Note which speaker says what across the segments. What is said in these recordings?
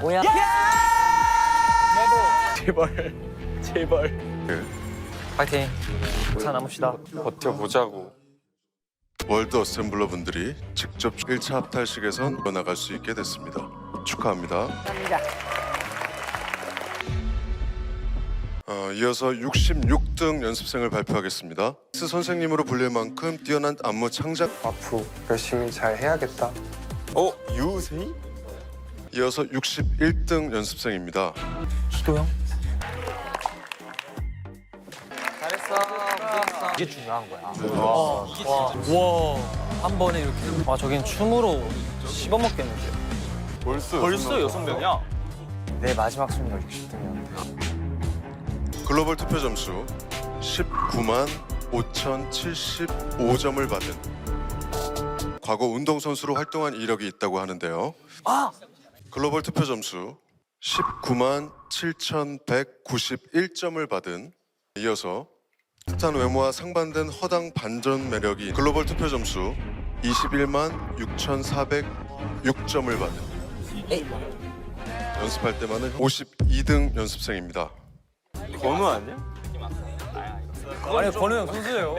Speaker 1: 뭐야?
Speaker 2: 제발 제발
Speaker 1: 파이팅. 살아남읍시다.
Speaker 2: 버텨보자고
Speaker 3: 월드 어셈블러 분들이 직접 1차 합탈식에선 나갈 수 있게 됐습니다. 축하합니다. 어, 이어서 66등 연습생을 발표하겠습니다. 스 선생님으로 불릴 만큼 뛰어난 안무 창작
Speaker 4: 앞으로 열심히 잘 해야겠다.
Speaker 2: 어? 유세이?
Speaker 3: 이어서 61등 연습생입니다.
Speaker 1: 기도형. 잘했어. 이게 중요한 거야. 와, 와, 한 번에 이렇게. 와, 저긴 춤으로 씹어 먹겠는데.
Speaker 2: 벌써
Speaker 1: 벌써 여섯 명이야?
Speaker 4: 내 마지막 순위가 60등이었는데.
Speaker 3: 글로벌 투표 점수 19만 5,075점을 받은 과거 운동선수로 활동한 이력이 있다고 하는데요.
Speaker 1: 아!
Speaker 3: 글로벌 투표 점수 19만 7,191점을 받은 이어서 숱한 외모와 상반된 허당 반전 매력이 글로벌 투표 점수 21만 6,406점을 받은 연습할 때만은 52등 연습생입니다.
Speaker 2: 건우 아니야?
Speaker 1: 아니, 권우 형 선수예요.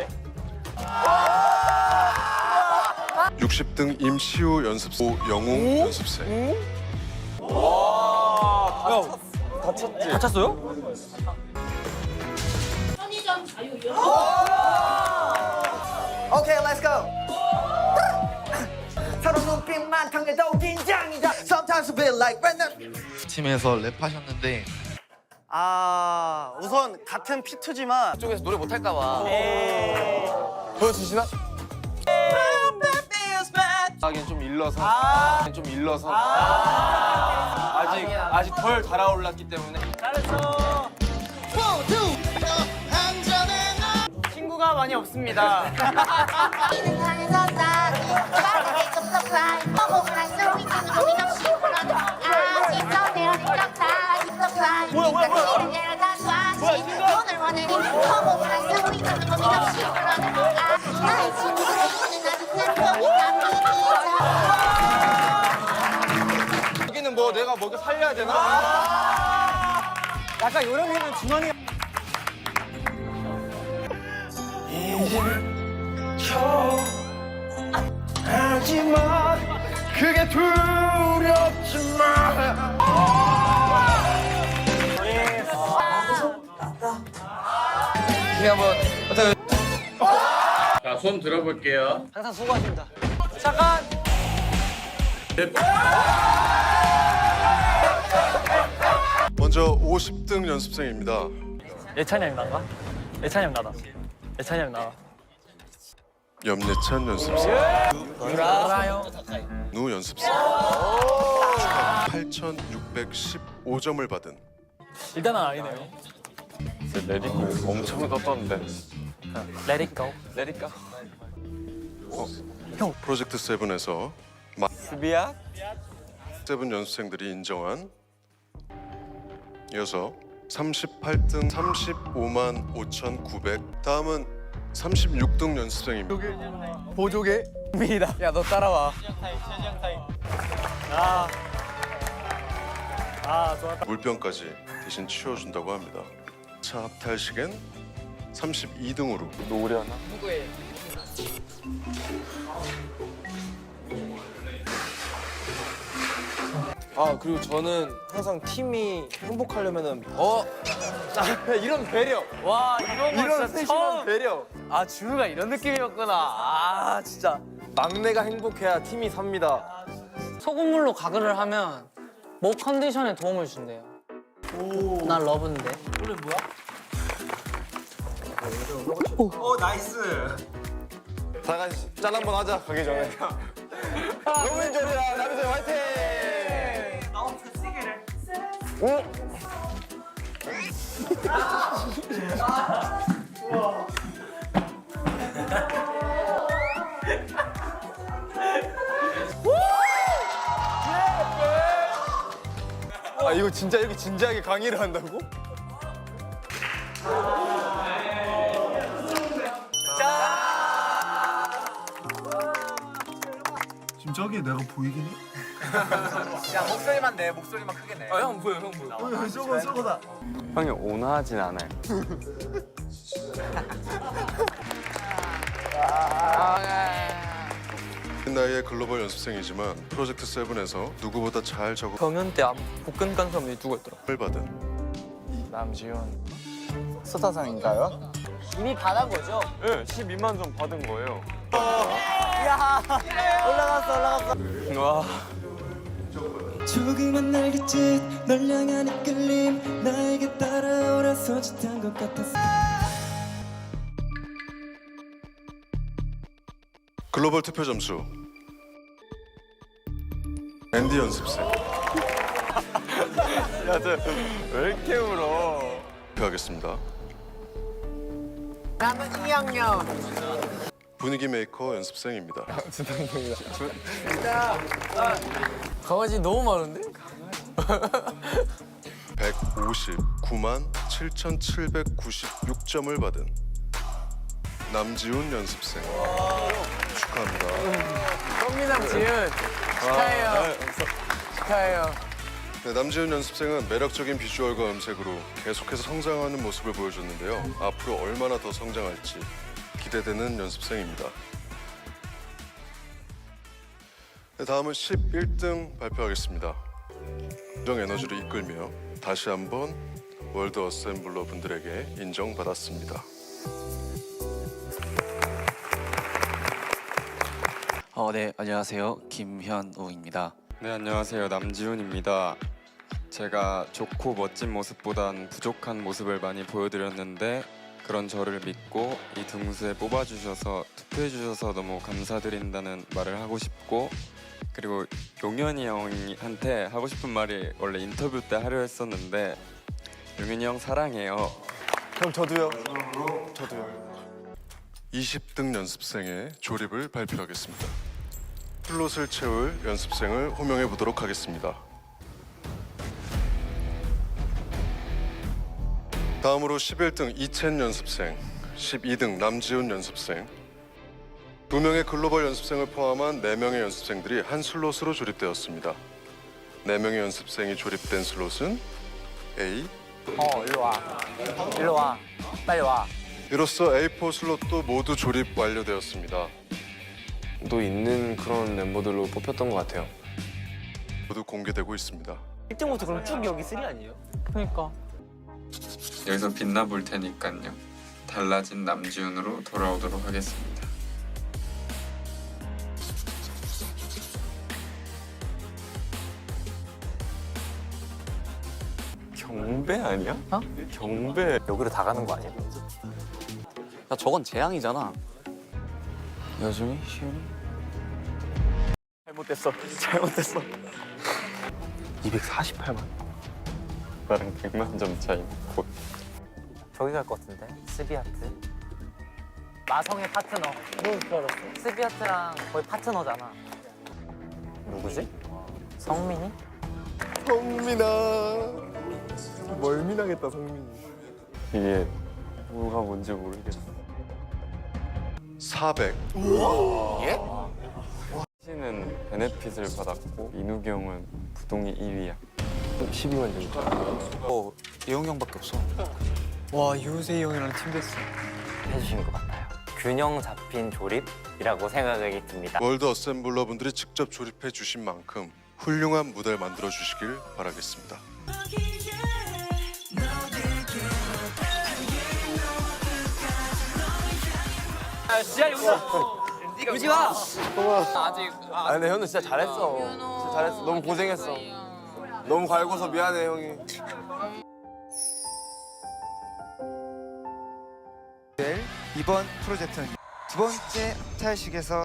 Speaker 3: 60등 임시우 연습생 영웅 연습생
Speaker 1: 다쳤어요?
Speaker 5: 편의점 자유 이용.
Speaker 6: 오케이, 렛츠 고. 서로 눈빛만 통해도 긴장이다. Sometimes feel like when the...
Speaker 7: 팀에서 랩하셨는데
Speaker 6: 아, 우선 같은 피투지만
Speaker 1: 쪽에서 노래 못할까 봐.
Speaker 4: 보여주시나?
Speaker 2: 하긴 좀 일러서 좀 일러서 아직 아직 덜 달아올랐기 때문에.
Speaker 6: 친구가 많이 없습니다.
Speaker 5: 뭐야 뭐야 뭐야? 오늘 있는 고민 없이 나의 친구
Speaker 2: 살려야 되나?
Speaker 6: 약간 요령이는 준원이
Speaker 4: 하지마 그게 두렵지만
Speaker 2: 자 수험 들어볼게요
Speaker 6: 항상 수고하십니다.
Speaker 1: 잠깐.
Speaker 3: 먼저 50등 연습생입니다.
Speaker 1: 예찬이 형 나가? 예찬이 형 나다. 예찬이 형 나가.
Speaker 3: 염예찬 연습생. 누 연습생 8,615점을 받은
Speaker 1: 일단은 아니네요.
Speaker 2: 엄청 떴던데
Speaker 1: Let it go.
Speaker 2: 레디까
Speaker 3: 프로젝트 세븐에서 마
Speaker 2: 수비야?
Speaker 3: 세븐 연습생들이 인정한 이어서 38등 35만 5,900 다음은 36등 연습생입니다.
Speaker 4: 보조개 미이다. 야 너 따라와.
Speaker 1: 아, 좋았다.
Speaker 3: 물병까지 대신 치워준다고 합니다. 차 합탈식엔 32등으로
Speaker 2: 노래 하나?
Speaker 4: 아 그리고 저는 항상 팀이 행복하려면은 어 이런 배려.
Speaker 1: 와, 이런 거
Speaker 4: 이런
Speaker 1: 진짜
Speaker 4: 세심한
Speaker 1: 처음.
Speaker 4: 배려.
Speaker 1: 아, 준우가 이런 느낌이었구나. 아, 진짜.
Speaker 4: 막내가 행복해야 팀이 삽니다.
Speaker 8: 소금물로 가글을 하면 목 컨디션에 도움을 준대요. 난 러브인데.
Speaker 4: 다 같이 짠 한번 하자 가기 전에. 너무 인절이야 남자 화이팅. 아 이거 진짜 이렇게 진지하게 강의를 한다고?
Speaker 9: 지금 저기 내가 보이긴 해?
Speaker 6: 야 목소리만 내 목소리만 크게
Speaker 1: 내형 보여 형 보여.
Speaker 6: 저거 저거다
Speaker 2: 형이 온화하진 않아요.
Speaker 3: 그 나이의 글로벌 연습생이지만 프로젝트 세븐에서 누구보다 잘 적응을
Speaker 1: 경연 때 복근 간 사람이 누구였더라?
Speaker 3: 받은
Speaker 2: 남지훈.
Speaker 4: 스타상인가요?
Speaker 8: 이미 받은 거죠?
Speaker 2: 네, 12만 점 받은 거예요.
Speaker 8: 올라갔어 올라갔어.
Speaker 2: 와.
Speaker 9: 조그만 날갯짓 널 향한 이끌림 나에게 따라오라 서짓한 것 같았어
Speaker 3: 글로벌 투표 점수 앤디 연습생
Speaker 2: 야, 저왜 이렇게 울어?
Speaker 3: 발표하겠습니다.
Speaker 6: 나는 2학년
Speaker 3: 분위기 메이커 연습생입니다.
Speaker 1: 강아지 너무 많은데?
Speaker 3: 159만 7,796점을 받은 남지훈 연습생 축하합니다.
Speaker 1: 꽃미남 지은 축하해요. 축하해요.
Speaker 3: 네, 남지훈 연습생은 매력적인 비주얼과 음색으로 계속해서 성장하는 모습을 보여줬는데요. 앞으로 얼마나 더 성장할지 기대되는 연습생입니다. 네, 다음은 11등 발표하겠습니다. 정 에너지를 이끌며 다시 한번 월드 어셈블러 분들에게 인정받았습니다.
Speaker 10: 어, 네, 안녕하세요. 김현우입니다.
Speaker 2: 네, 안녕하세요. 남지훈입니다. 제가 좋고 멋진 모습보단 부족한 모습을 많이 보여드렸는데 그런 저를 믿고 이 등수에 뽑아주셔서 투표해주셔서 너무 감사드린다는 말을 하고 싶고 그리고 용현이 형한테 하고 싶은 말이 원래 인터뷰 때 하려 했었는데 용현이 형 사랑해요.
Speaker 4: 형 저도요 저도요
Speaker 3: 20등 연습생의 조립을 발표하겠습니다. 플롯을 채울 연습생을 호명해 보도록 하겠습니다. 다음으로 11등 이첸 연습생, 12등 남지훈 연습생, 두 명의 글로벌 연습생을 포함한 네 명의 연습생들이 한 슬롯으로 조립되었습니다. 네 명의 연습생이 조립된 슬롯은 A,
Speaker 8: 어 일로 와. 일로 와. 빨리 와.
Speaker 3: 이로써 A4 슬롯도 모두 조립 완료되었습니다.
Speaker 2: 또 있는 그런 멤버들로 뽑혔던 것 같아요.
Speaker 3: 모두 공개되고 있습니다.
Speaker 6: 1등부터 그럼 쭉 여기 3 아니에요?
Speaker 8: 그러니까.
Speaker 11: 여기서 빛나 볼 테니까요. 달라진 남지훈으로 돌아오도록 하겠습니다.
Speaker 2: 경배 아니야? 어? 경배.
Speaker 1: 여기로 다 가는 거 아니야?
Speaker 10: 야, 저건 재앙이잖아. 여중이 시윤이
Speaker 4: 잘못됐어 잘못됐어
Speaker 2: 248만. 나랑 100만 점 차이. 곧.
Speaker 8: 저기 갈 것 같은데. 스비아트. 마성의 파트너. 누구 줄 알았어? 스비아트랑 거의 파트너잖아. 누구지? 성민이?
Speaker 4: 성민아 멀미나겠다 성민이
Speaker 2: 이게 뭐가 뭔지 모르겠어.
Speaker 3: 400,
Speaker 2: 씨는 베네핏을 받았고 형은 부동이 2위야. 12만 점.
Speaker 10: 어, 예용 형밖에 없어.
Speaker 1: 와 유세이 형이랑 팀 됐어.
Speaker 8: 해주신 것 같아요. 균형 잡힌 조립이라고 생각이 듭니다.
Speaker 3: 월드 어셈블러 분들이 직접 조립해 주신 만큼 훌륭한 무대를 만들어 주시길 바라겠습니다.
Speaker 1: 울지 마.
Speaker 4: 아 근데 현우 진짜 잘했어 진짜 잘했어 너무 고생했어 너무 갈고서 미안해 형이.
Speaker 6: 이번 프로젝트는 두 번째 탈식에서